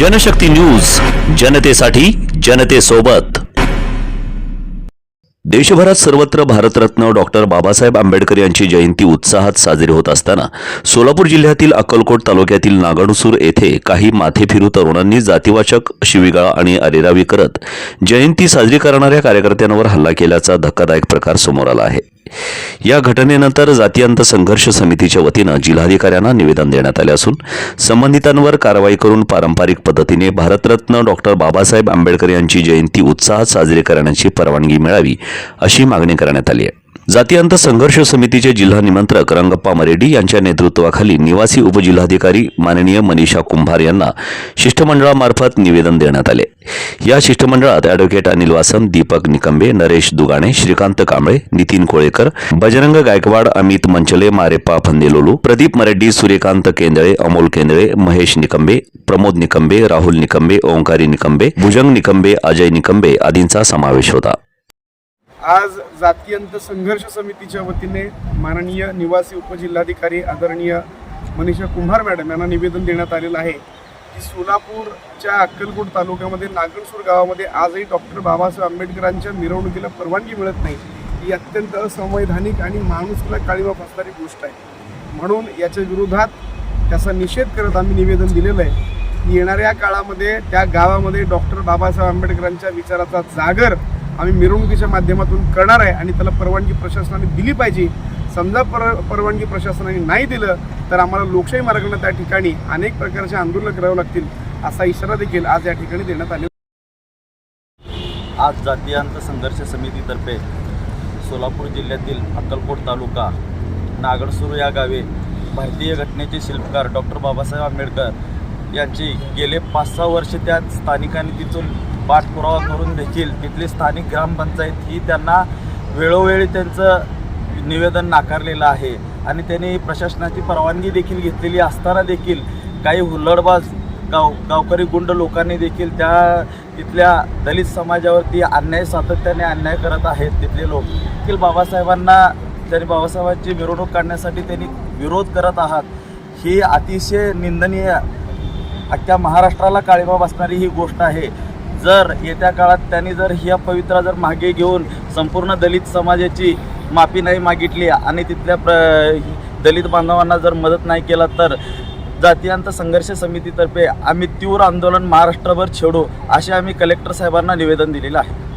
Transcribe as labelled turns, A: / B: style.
A: Janshakti news जनतेसाठी जनतेसोबत. देशभरात सर्वत्र भारतरत्न डॉक्टर बाबासाहेब आंबेडकर यांची जयंती उत्साहात साजरी होत असताना सोलापूर जिल्ह्यातील अक्कलकोट तालुक्यातील नागणसूर येथे काही माथेफिरू तरुणांनी जातीवाचक शिवीगाळ आणि अरेरावी करत जयंती साजरी करणाऱ्या कार्यकर्त्यांवर हल्ला केल्याचा धक्कादायक प्रकार समोर आला आहे. या घटनेनंतर जातीयंत संघर्ष समितीच्या वतीनं जिल्हाधिकाऱ्यांना निवेदन देण्यात आले असून संबंधितांवर कारवाई करून पारंपरिक पद्धतीने भारतरत्न डॉक्टर बाबासाहेब आंबेडकर यांची जयंती उत्साहात साजरी करण्याची परवानगी मिळावी अशी मागणी करण्यात आली आहे. जातीयांत संघर्ष समितीचे जिल्हा निमंत्रक रंगप्पा मरेड्डी यांच्या नेतृत्वाखाली निवासी उपजिल्हाधिकारी माननीय मनीषा कुंभार यांना शिष्टमंडळामार्फत निवेदन देण्यात आले. या शिष्टमंडळात ॲडव्होकेट अनिल वासम दीपक निकंबे नरेश दुगाणे श्रीकांत कांबळे नितीन कोळेकर बजरंग गायकवाड अमित मंचले मारेप्पा फंदेलोलू प्रदीप मरेड्डी सूर्यकांत केंदळे अमोल केंदळे महेश निकंबे प्रमोद निकंबे राहुल निकंबे ओंकारी निकंबे भुजंग निकंबे अजय निकंबे आदींचा समावेश होता.
B: आज जातीयंत संघर्ष समितीच्या वतीने माननीय निवासी उपजिल्हाधिकारी आदरणीय मनीषा कुंभार मॅडम यांना निवेदन देण्यात आलेलं आहे की सोलापूरच्या अक्कलकोट तालुक्यामध्ये नागणसूर गावामध्ये आजही डॉक्टर बाबासाहेब आंबेडकरांच्या मिरवणुकीला परवानगी मिळत नाही ही अत्यंत असंवैधानिक आणि माणूसला काळीमा फासणारी गोष्ट आहे. म्हणून याच्या विरोधात त्याचा निषेध करत आम्ही निवेदन दिलेलं आहे की येणाऱ्या काळामध्ये त्या गावामध्ये डॉक्टर बाबासाहेब आंबेडकरांच्या विचाराचा जागर आम्ही मिरवणुकीच्या माध्यमातून करणार आहे आणि त्याला परवानगी प्रशासनाने दिली पाहिजे. समजा पर परवानगी प्रशासनाने नाही दिलं तर आम्हाला लोकशाही मार्गाने त्या ठिकाणी अनेक प्रकारचे आंदोलन करावं लागतील असा इशारा देखील आज या ठिकाणी देण्यात आले.
C: आज जातीयांत संघर्ष समितीतर्फे सोलापूर जिल्ह्यातील अक्कलकोट तालुका नागडसूर या गावे भारतीय घटनेचे शिल्पकार डॉक्टर बाबासाहेब आंबेडकर यांची गेले पाच सहा वर्ष त्या स्थानिकांनी तिथून पाठपुरावा करून देखील तिथली स्थानिक ग्रामपंचायत ही त्यांना वेळोवेळी त्यांचं निवेदन नाकारलेलं आहे. आणि त्यांनी प्रशासनाची परवानगी देखील घेतलेली असताना देखील काही हुल्लडबाज गाव गावकरी गुंड लोकांनी देखील त्या तिथल्या दलित समाजावरती अन्याय सातत्याने अन्याय करत आहेत. तिथले लोक देखील बाबासाहेबांना त्यांनी बाबासाहेबांची मिरवणूक काढण्यासाठी त्यांनी विरोध करत आहात. ही अतिशय निंदनीय अख्ख्या महाराष्ट्राला काळीमा बसणारी ही गोष्ट आहे. जर येत्या काळात त्यांनी जर ह्या पवित्रा जर मागे घेऊन संपूर्ण दलित समाजाची माफी नाही मागितली आणि तिथल्या प्र दलित बांधवांना जर मदत नाही केला तर जातीयांत संघर्ष समितीतर्फे आम्ही तीव्र आंदोलन महाराष्ट्रभर छेडू असे आम्ही कलेक्टर साहेबांना निवेदन दिलेलं आहे.